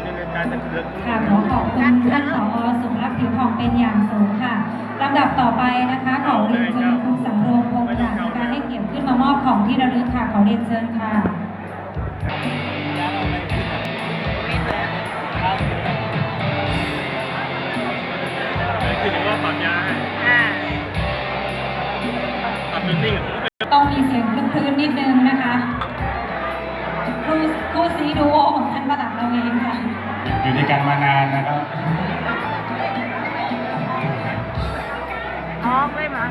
การดำเนินการจะเกิดขึ้นค่ะขอขอบคุณท่านผอสุภาพผิวผ่องเป็นอย่างสูงค่ะลำดับต่อไปนะคะขอเรียนเชิญคุณสำโรงพงษ์ปราศในการให้เกียรติขึ้นมามอบของที่ระลึกค่ะขอเรียนเชิญค่ะคือถึงว่าปรับยาให้อ่าปรับจนนิ่งอะต้องมีเสียงคลึ้นๆนิดนึงนะคะ คู่คู่ซีดูโอของท่านประหลัดเราเองค่ะ อยู่ด้วยกันมานานนะครับ อ๋อไม่มา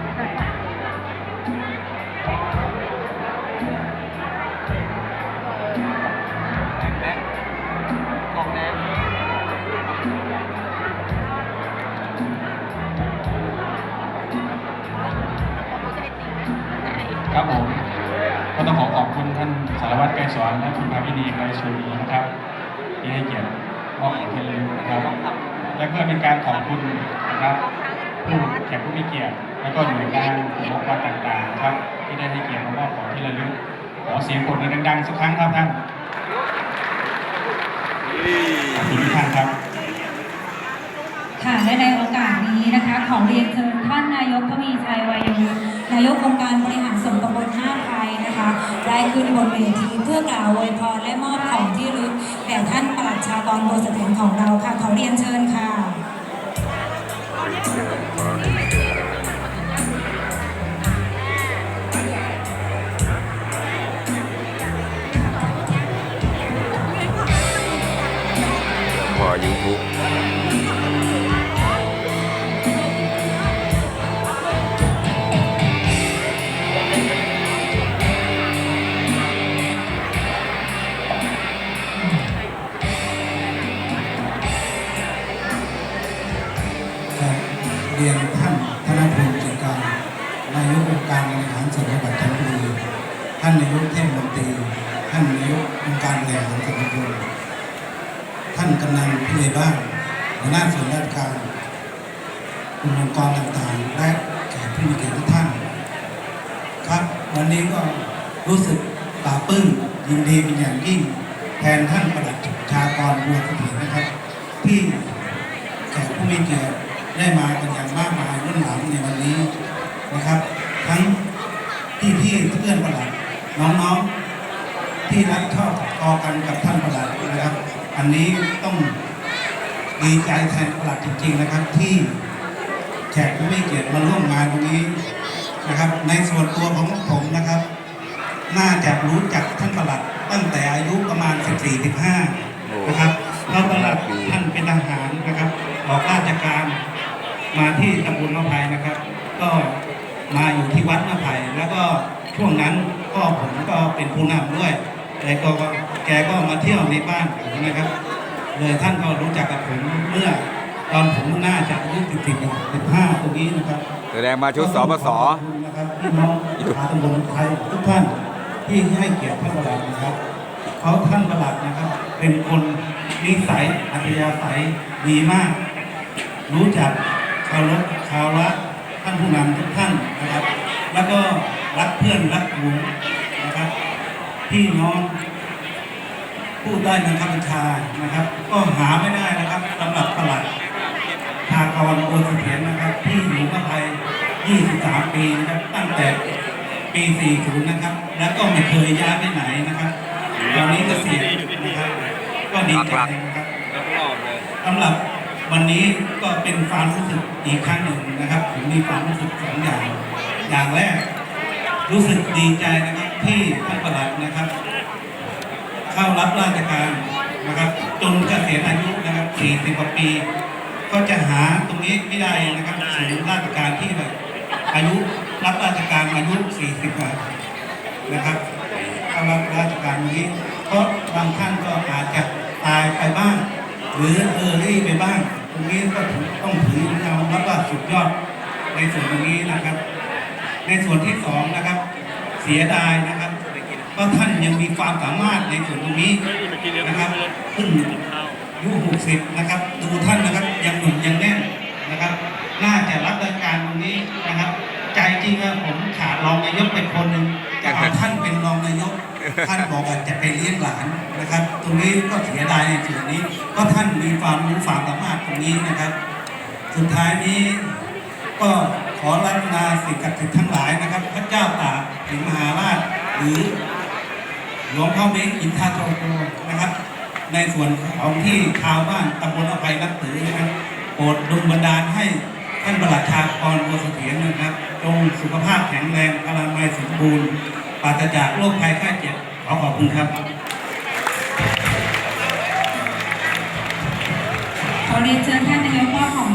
คุณท่านสารวัตรไกรสอนและคุณภาวินีไกรสุรีนะครับที่ให้เกียรติมอบของที่ระลึกนะครับและเพื่อเป็นการขอบคุณนะครับผู้แขกผู้มีเกียรติและก็หน่วยงานองค์กรต่างๆนะครับ ที่ได้ให้เกียรติมามอบของที่ระลึกขอเสียงปรบมือดังๆสักครั้งครับท่านขอบคุณท่านครับค่ะและในโอกาสนี้นะคะ ขอเรียนเชิญท่านนายกทวีชัยวัยวุฒินายกองค์การบริหารส่วน ได้ขึ้นบนเวทีเพื่อกล่าวอวยพรและมอบของที่ระลึกแด่ท่านปลัดชากรโบสถ์ของเราค่ะขอเรียนเชิญค่ะ การบริหารส่วนจังหวัดจันบุรีท่านนายกเทศมนตรีท่านนายกองค์การบริหารส่วนตำบลท่านกำนันผู้ใหญ่บ้านหัวหน้าส่วนราชการองค์กรต่างๆ และแขกผู้มีเกียรติทุกท่าน ครับ วันนี้ก็รู้สึกปลาปลื้มยินดีเป็นอย่างยิ่ง แทนท่านประหลัดชากรบัวเสถียรนะครับ ที่แขกผู้มีเกียรติได้มากันอย่างมากมายรุ่นหลังในวันนี้นะครับ ทั้งพี่พี่เพื่อนประหลัดน้องๆที่รักชอบพอกันกับท่านประหลัดนะครับ อันนี้ต้องดีใจแทนประหลัดจริง ๆนะครับ ที่แขกผู้มีเกียรติมาร่วมงานวันนี้นะครับ ในส่วนตัวของผมนะครับ น่าจะรู้จักท่านประหลัด ตั้งแต่อายุประมาณ 14-15 นะครับเพราะประหลัดท่านเป็นทหารนะครับออกราชการมาที่ตำบลมะไผ่นะครับ ก็ มาอยู่ที่วัดมะไผ่แล้วก็ช่วงนั้นก็ผมก็เป็นผู้นำด้วยแต่ก็แกก็มาเที่ยวในบ้านผมนะครับ เลยท่านก็รู้จักกับผมเมื่อ ตอนผมน่าจะอายุสิบสิบสิบห้าตรงนี้นะครับแสดงมาชุดสปสนะครับพี่น้องชาวตำบลไทยทุกท่านที่ให้เกียรติท่านประหลัดนะครับเขาท่านประหลัดนะครับ เป็นคนนิสัยอัธยาศัยดีมาก รู้จักเคารพคารวะ ท่านผู้นำทุกท่านนะครับ แล้วก็รักเพื่อนรักหมู่นะครับ พี่น้องผู้ใต้บังคับบัญชานะครับ ก็หาไม่ได้นะครับสำหรับประหลัดทากรโอนเสถียรนะครับ ที่อยู่มาไทย23 ปีนะครับ ตั้งแต่ปี 40 นะครับ แล้วก็ไม่เคยย้ายไปไหนนะครับตอนนี้เกษียณนะครับ ก็ดีใจนะครับสำหรับ วันนี้ก็เป็นความรู้สึกอีกครั้งหนึ่งนะครับ ผมมีความรู้สึกสองอย่าง อย่างแรก รู้สึกดีใจนะครับที่ท่านประหลัดนะครับ เข้ารับราชการนะครับ จนเกษียณอายุนะครับ40กว่าปี ก็จะหาตรงนี้ไม่ได้นะครับศูนย์ราชการที่แบบอายุรับราชการอายุ40กว่านะครับเข้ารับราชการนี้ เพราะบางท่านก็อาจจะตายไปบ้าง หรือเออรี่ไปบ้าง ตรงนี้ก็ต้องถือเรารับว่าสุดยอดในส่วนตรงนี้นะครับ ในส่วนที่สองนะครับ เสียดายนะครับก็ท่านยังมีความสามารถในส่วนตรงนี้นะครับขึ้นอายุ60 นะครับ ดูท่านนะครับยังหนุ่มยังแน่นนะครับ น่าจะรับราชการตรงนี้นะครับ ใจจริงอะผมขาดรองนายกเป็นคนหนึ่งจะเอาท่านเป็นรองนายก ท่านบอกว่าจะไปเลี้ยงหลานนะครับ ตรงนี้ก็เสียดายในส่วนนี้ เพราะท่านมีความรู้ความสามารถตรงนี้นะครับ สุดท้ายนี้ก็ขอรัตนาสิ่งศักดิ์สิทธิ์ทั้งหลายนะครับ พระเจ้าตากสินมหาราชหรือหลวงพ่อเม้งอินทาโตโตนะครับ ในส่วนของที่ชาวบ้านตำบลอภัยนับถือนะครับโปรดดลบันดาลให้ท่านประหลัดชาพรบัวเสถียรนะครับ จงสุขภาพแข็งแรงพลังไม้สมบูรณ์ ปราศจากโรคภัยไข้เจ็บขอขอบคุณครับขอเรียนเชิญท่านนายกมอของ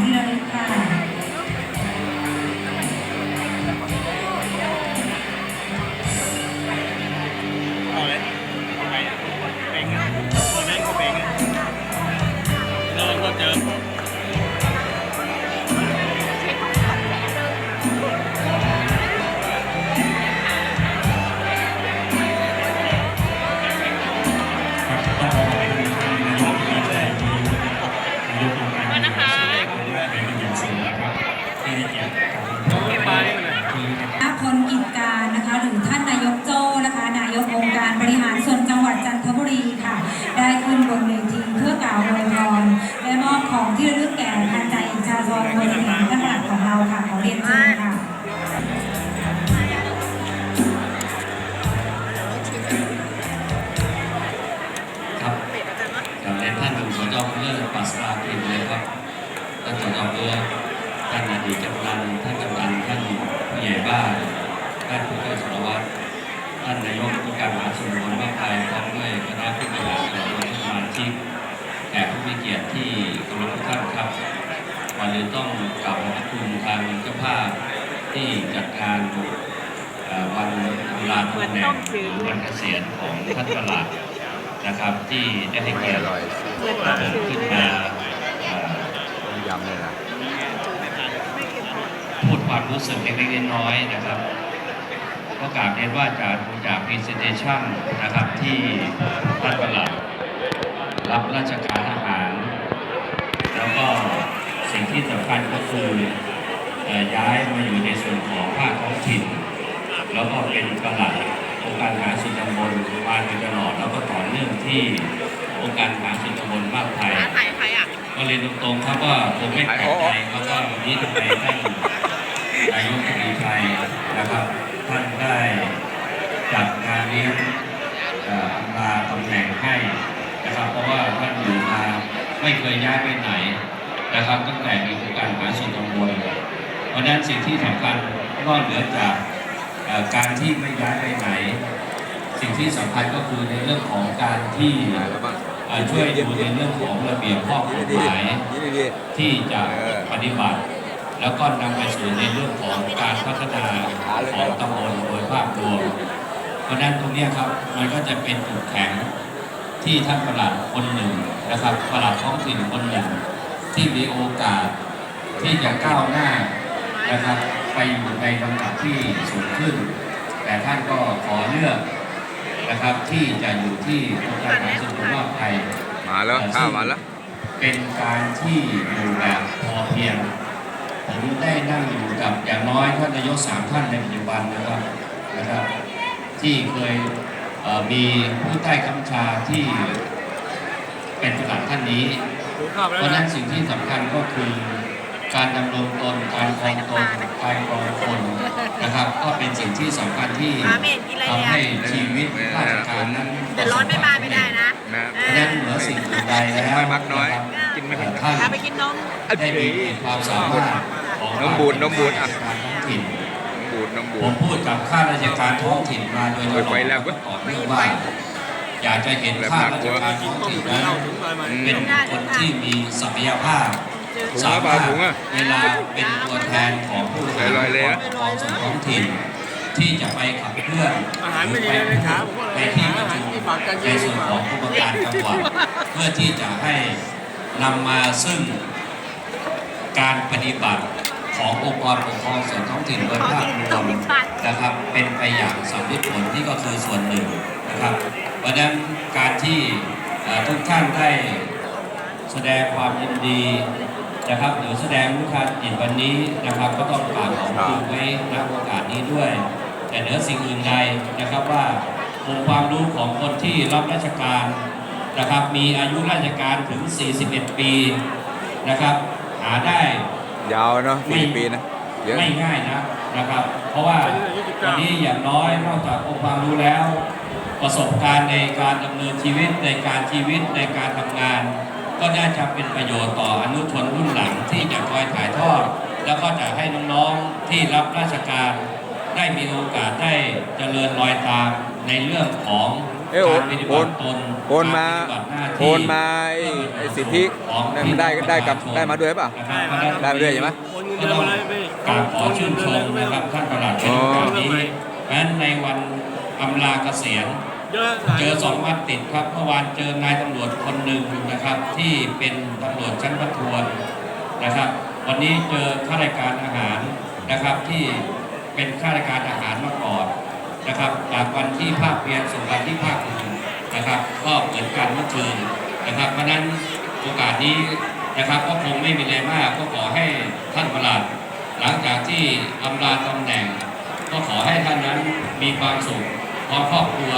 วันนี้ต้องกราบขอบคุณทางเจ้าภาพที่จัดการวันลาตำแหน่งหรือวันเกษียณของท่านประหลัดนะครับ ที่ได้ให้เกียรติร่อยระบบขึ้นมาเอ่อต้ำเลยนะพูดความรู้สึกเล็กๆน้อยๆนะครับก็กราบเรียนว่าจากจาก presentation นะครับที่ท่านประหลัดรับราชการทหาร แล้วก็สิ่ง ที่สำคัญก็คือเอ่อย้ายมาอยู่ในส่วนของภาคท้องถิ่น แล้วก็เป็นประหลัดองค์การมหาส่วนตำบลมาโดยตลอดแล้วก็ต่อเนื่องที่องค์การมหาส่วนตำบลมากไทยใครใครอะก็เรียนตรงๆครับว่าผมไม่แปลกใจครับว่าวันนี้ทำไมท่านนายกรัฐมนตรีไทยนะครับ ท่านได้จัดงานเลี้ยงเอ่ออำลาตำแหน่งให้นะครับ เพราะว่าท่านอยู่มาไม่เคยย้ายไปไหน นะครับ ตั้งแต่มีการหาส่วนตำบลเพราะนั้นสิ่งที่สำคัญนอกเหนือจากการที่ไม่ย้ายไปไหน สิ่งที่สำคัญก็คือในเรื่องของการที่ช่วยดูในเรื่องของระเบียบข้อกฎหมายที่จะปฏิบัติ แล้วก็นำไปสู่ในเรื่องของการพัฒนาของตำบลโดยภาพรวม เพราะนั้นตรงนี้ครับมันก็จะเป็นจุดแข็งที่ท่านประหลัดคนหนึ่งนะครับประหลัดท้องถิ่นคนหนึ่ง ที่มีโอกาสที่จะก้าวหน้านะครับไปอยู่ในลำดับที่สูงขึ้น แต่ท่านก็ขอเลือกนะครับที่จะอยู่ที่องค์การมหาส่วนตำบลว่าไทยมาแล้วข้าวมาแล้วเป็นการที่อยู่แบบพอเพียงผมได้นั่งอยู่กับอย่างน้อยท่านนายกสามท่านในปัจจุบันนะครับนะครับ ที่เคยเอ่อมีผู้ใต้คำชาที่เป็นประหลัดท่านนี้ เพราะฉะนั้นสิ่งที่สำคัญก็คือ การดำรงตนการครองตนการครองคนนะครับ ก็เป็นสิ่งที่สำคัญที่มาไม่เห็นกินอะไรเลยอะทำให้ชีวิตราชการนั้นแต่ร้อนไม่มาไม่ได้นะนะเพราะฉะนั้นเหนือสิ่งอื่นใดแล้วไม่มักน้อยะครับกินไม่ค่อยท่าน พาไปกินนม ได้มีความสามารถของน้ำบูดน้ำบูดอะ การท้องถิ่นน้ำบูดน้ำบูผด มพูดกับข้าราชการท้องถิ่นมาโดยตลอดไปแล้วเว้ยต่อเนื่องว่า อยากจะเห็นข้าราชการท้องถิ่นนั้นเป็นคนที่มีศักยภาพถุงสาละบามารถถุงอะเวลาเป็นตัวแทนของผู้ใส่ลอยเลยอะปกครองส่วนท้องถิ่น ที่จะไปขับเคลื่อนอาหารไม่ดีเลยครับผมก็เลยไปที่ประอาหารชุมที่ฝากกันในส่วนของผู้ประการจังหวัดเพื่อที่จะให้นำมาซึ่งการปฏิบัติขององค์กรปกครองส่วนท้องถิ่นโดยภาพรวมนะครับเป็นไปอย่างสำเร็จผลที่ก็คือส่วนหนึ่งนะครับเพ ราะฉะนั้นการที่เอ่อทุกท่านได้แสดงความยินดีนะครับหรือแสดงมุขจิตวันนี้นะครับ ก็ต้องกราบขอบคุณไว้ณโอกาสนี้ด้วย แต่เหนือสิ่งอื่นใดนะครับว่าองค์ความรู้ของคนที่รับราชการนะครับ มีอายุราชการถึง 41 ปีนะครับ หาได้ยาวเนาะสี่ปีนะเยอะไม่ง่ายนะนะครับ เพราะว่าวันนี้อย่างน้อยนอกจากองค์ความรู้แล้ว ประสบการณ์ในการดำเนินชีวิตในการชีวิตในการทำงาน ก็น่าจะเป็นประโยชน์ต่ออนุชนรุ่นหลังที่จะคอยถ่ายทอด แล้วก็จะให้น้องๆที่รับราชการ ได้มีโอกาสได้เจริญรอยตามในเรื่องของเอ้ยโอการนปฏิโอบันติตนโอนมาการปฏิบัติหน้าที่โอนมาไอ้ไอ้สิทธิของนั่นมันได้ได้กับได้มาด้วยหรือเปล่านะครับได้มาด้วยใช่ไหมโอนเงินเดือนมาเลยไม่กราบขอชื่นชมนะครับท่านประหลัดในโอกาสนี้เพราะฉะนั้นในวัน อำลาเกษียณเยอะหลายเจอสองวันติดครับเมื่อวานเจอนายตำรวจคนหนึ่งนะครับ ที่เป็นตำรวจชั้นประทวนนะครับ วันนี้เจอข้าราชการอาหารนะครับที่เป็นข้าราชการอาหารมาก่อนนะครับ จากวันที่ภาคเพียรสู่วันที่ภาคภูมินะครับ ก็เหมือนกันเมื่อคืนนะครับเพราะฉะนั้นโอกาสนี้นะครับก็คงไม่มีอะไรมากก็ขอให้ท่านประหลัดหลังจากที่อำลาตำแหน่ง ก็ขอให้ท่านนั้นมีความสุข พร้อมครอบครัว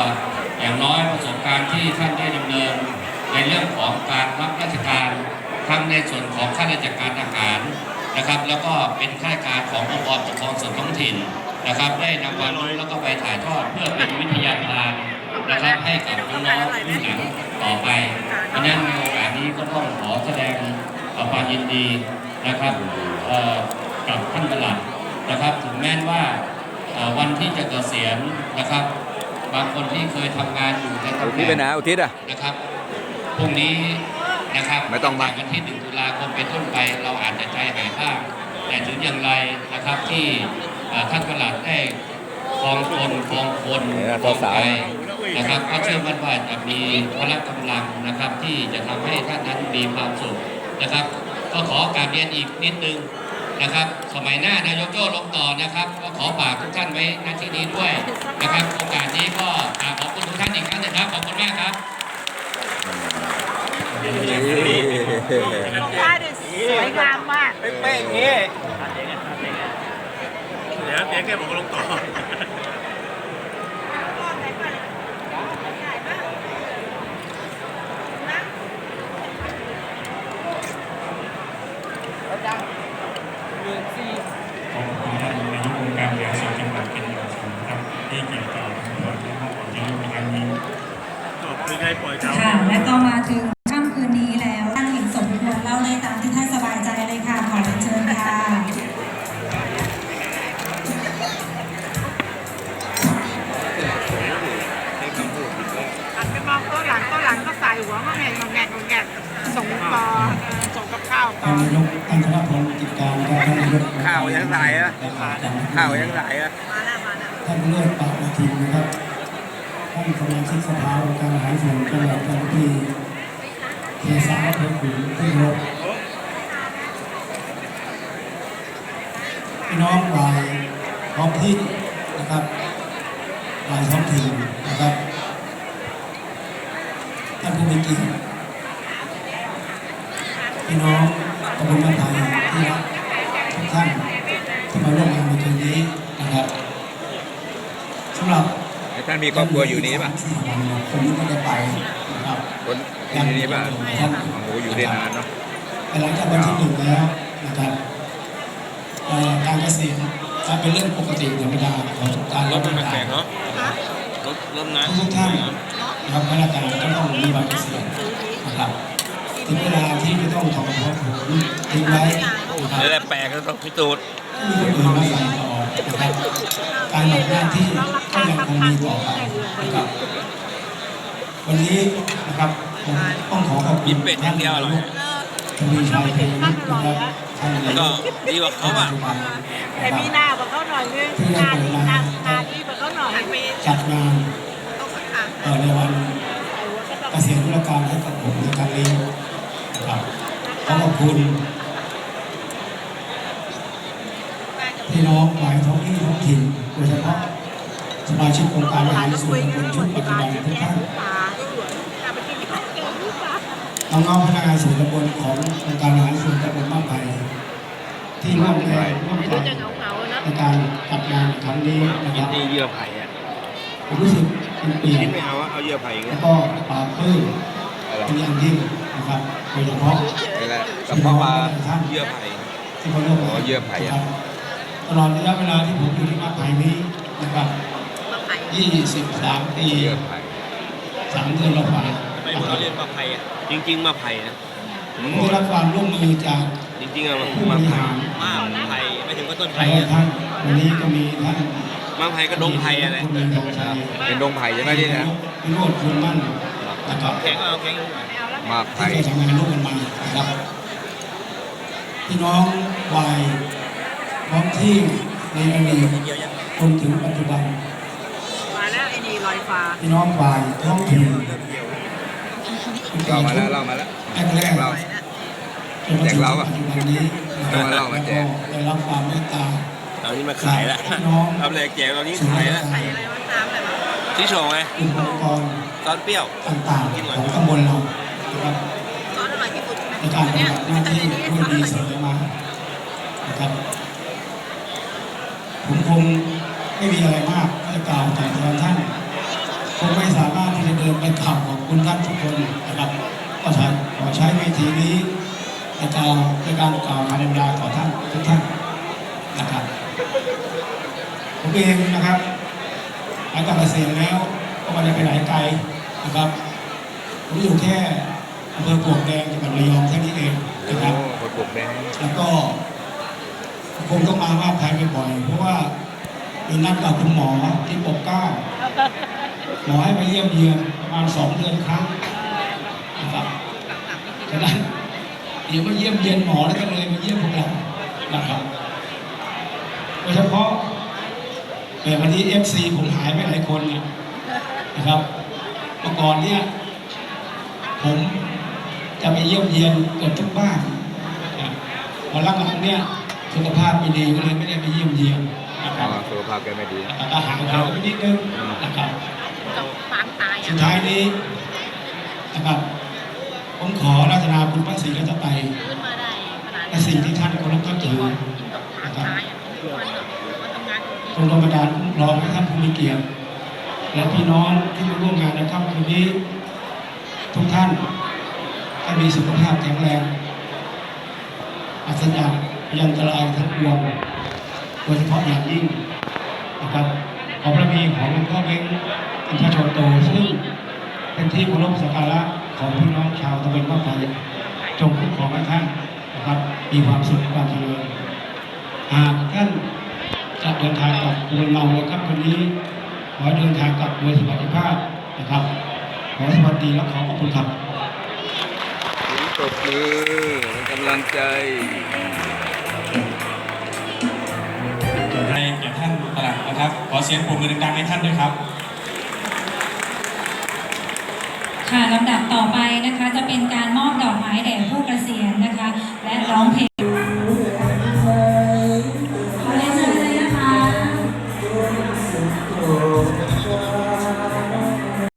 อย่างน้อยประสบการณ์ที่ท่านได้ดำเนิน ในเรื่องของการรับราชการทั้งในส่วนของข้าราชการทหารนะครับ แล้วก็เป็นข้าราชการขององค์กรปกครองส่วนท้องถิ่นนะครับ ได้นำความรู้แล้วก็ไปถ่ายทอดเพื่อเป็นวิทยาทานนะครับให้กับน้องๆรุ่นหลังต่อไปเพราะฉะนั้นในโอกาสนี้ก็ต้องขอแสดงความยินดีนะครับกับท่านประหลัดนะครับ ถึงแม้ว่าวันที่จะเกษียณนะครับางคนที่เคยทำงานอยู่ในอุตำแหทิศน่งไปไหนอุทิศอะ นะครับพรุ่งนี้นะครับไม่ต้องมาจากวันที่1ตุลาคมเป็นต้นไปเราอาจจะใจหายบ้างแต่ถึงอย่างไรนะครับที่เอ่อท่านประหลัดได้ครองตนครองคนครองใจนะครับก็เชื่อมั่นว่าจะมีพละกำลังนะครับที่จะทำให้ท่านนั้นมีความสุขนะครับ ก็ขอการเรียนอีกนิดนึง นะครับ สมัยหน้านายกโจ้ลงต่อนะครับก็ขอฝากทุกท่านไว้ณที่นี้ด้วยนะครับ โอกาสนี้ก็กราบขอบคุณทุกท่านอีกครั้งหนึงครับขอบคุณมากครับป้ายเนี่ยสวยงามมากเป๊ะๆอย่างงี้เดี๋ยวเดี๋ยวแกบอกว่าลงต่อ ขอบคุณท่านนายกองค์การบริหารส่วนจังหวัดเป็นอย่างสูงครับที่เกี่ยวกับตำรวจและผู้ปฏิบัติในครั้งนี้ จบคือไง ปล่อยเจ้าค่ะ และก็มาถึงค่ำ ส่วนจังหวัดจันทบุรีเทสาเพื่อขุนที่รบน้องวายท้องถิ่นนะครับวายท้องถิ่นนะครับ ท่านผู้มีเกียรติพี่น้องตำบลบ้านไทยที่รักทุกท่านที่มาร่วมงานในคืนนี้นะครับสำหรับ ไอ้ท่าน มีครอบครัวอยู่นี่ป่ะสี่วันเนี่ยผมไม่ได้ไปนะครับคนอยู่นี่ป่ะโอ้โหอยู่ได้นานเนาะแต่หลังจากวันที่หนึ่งแล้วนะครับเอ่อการเกษตรจะเป็นเรื่องปกติธรรมดาของการรับราชการรถรถน้ทุกท่านนะครับข้าราชการก็ต้องมีบัตรเกษียณนะครับถึงเวลาที่จะต้องถอนถอนผมทิ้งไว้นะครับำแล้วแปลกแล้วต้องพิสูจน์มีค นอื่นมาใส่ต่อนะครับ การหลับหน้าที่ก็ยังคงมีต่อไปนะครับวันนี้นะครับผมต้องขอขอบคุณท่านนายกทวีชัยเพลงนะครับท่านนายกดีกว่าเขาอะแต่มีหน้าบอกเขาหน่อยนึงงานนี้งานงานนี้บอกเขาหน่อยมีจัดงานต้องสักครั้งเอ่อในวันเกษียณธุรการให้กับผมในครั้งนี้นะครับขอขอบคุณ พี่น้องหลายท้องที่ท้องถิ่นโดยเฉพาะสมาชิกองค์การบริหารส่วนตำบลชุดปัจจุบันทุกท่านป่าจะไปกินข้าวแกงหรือเปล่าน้องๆพนักงานส่วนตำบลขององค์การบริหารส่วนตำบลบ้านไผ่ที่ร่วมแรงร่วมไม่ใจรู้จะเหงาเหงาๆนะในการจัดงานครั้งนี้นะครับดีเยื่อไผ่อะผมรู้สึกเป็นเปลี่ยนชิ้นไม่เอาอะเอาเยื่อไผ่อีกแล้วก็ปลาปลื้มอะไรเป็นอย่างยิ่งนะครับโดยเฉพาะนี่แหละกระเพาะปลาเยื่อไผ่ที่เขาเรียกว่าอ๋อเยื่อไผ่อะครับ ตลอดระยะเวลาที่ผมอยู่ที่มาไผ่นี้นะครับ23ปีเยื่อไผ่สามเดือนละฝ่าไม่เราเรียนมาไผ่อะจริง ๆ มาไผ่นะผมได้รับความร่วมมือจากจริงๆอะมันผู้บมาริไผ่หารมาไผ่ไม่ถึงก็ต้นหไผ่ลายอะๆท่านวันนี้ก็มีท่านมาไผ่ก็ดงไผ่อะแหละคุณมีดงชัยเป็นดงไผ่ใช่ไหมที่เนี่ยพิโรธคุณมั่นนะครับแข็งเอาแข็งมากที่ไผ่เคยทำงานร่วมกันมานะครับพี่น้องวัย ท้องที่ในอดีตจนถึงปัจจุบันมาแล้วไอ้นี่ลอยฟ้าพี่น้องวัยท้องถิ่นเรามาแล้วเรามาแล้วแรกๆเราจนมาถึงปัจจุบันนี้เอามาเล่ามาแจกได้รับความเมตตาเอานี่มาขายละพี่น้องเอาแรกแจกตอนนี้สุขายราละษฎร์อะไรวะน้ำอะไรวะที่โชว์ไงอุปกรณ์ตอนเปรี้ยวต่างๆของตำบลเรานะครับซอสอร่อยที่สุดใช่ไหมในการปฏิบัติหน้าที่ด้วยดีเสมอมานะครับ ผมคงไม่มีอะไรมากที่จะกล่าวแต่แทนท่านคงไม่สามารถที่จะเดินไปกล่าวขอบคุณท่านทุกคนนะครับก็ใช้ขอใช้เวทีนี้ในการในการกล่าวคำบรรยายต่อท่านทุกท่านนะครับผมเองนะครับหลังจากเกษียณแล้วก็ไมาได้ไปไหนไกลนะครับผมอยู่แค่อำเภอปลวกแดงจังหวัดระยองแค่นี้เองนะครับโอ้คนปลูกแดงแล้วก็ คงต้องมาว่าภายบ่อยๆเพราะว่ามีนัดกับคุณหมอที่ปกเก้าหมอให้มาเยี่ยมเยียนประมาณสองเดือนครั้งนะครับฉะนั้นเดี๋ยวมาเยี่ยมเยียนหมอแล้วก็เลยมาเยี่ยมพวกเรานะครับโดยเฉพาะแต่วันนี้เอฟซีผมหายไปหลายคนเนี่ยนะครับเมื่อก่อนเนี่ยผมจะไปเยี่ยมเยียนเกือบทุกบ้านพอหลังๆเนี่ย สุขภาพไม่ดีก็เลยไม่ได้ไปเยี่ยมเยียนนะคอ๋รัอบสุขภาพแกไม่ดีแล้วก็ห่างหายไปนิดนึงนะครับฟางตายสุอะดท้ายนี้นะครับผมขอราชนาคุณพระศรีรัตนตรัยขึ้นมาได้ขนาดในสิ่งที่ท่านเคารพนับถือกินกับฟางตายอะทุกวันวันทำงานอยู่ทรงธรรมดาลคุ้มครองให้ท่านผู้มีเกียรติและพี่น้องที่มาร่วมงานในค่ำคืนนี้ ทุกท่านให้มีสุขภาพแข็งแรงอัศจรรย์ ยันตรายทั้งปวงโดยเฉพาะอย่างยิ่งนะครับขอพระมีของหลวงพ่อเบ้งอินทชนโตซึ่งเป็นที่เคารพสักการะของพี่น้องชาวตะบนบ้านไผ่จงคุ้มครองให้ท่านนะครับมีความสุขความเจริญหากท่านจะเดินทางกลับภูมิลำเนาในค่ำคืนนี้ขอเดินทางกลับโดยสวัสดิภาพนะครับ ขอสวัสดีและขอขอบคุณครับตบมือเป็นกำลังใจ ให้แก่ท่านตลัดนะครับ ขอเสียงปรบมือดังๆให้ท่านด้วยครับ ค่ะลำดับต่อไปนะคะจะเป็นการมอบดอกไม้แด่ผู้เกษียณนะคะ และร้องเพลง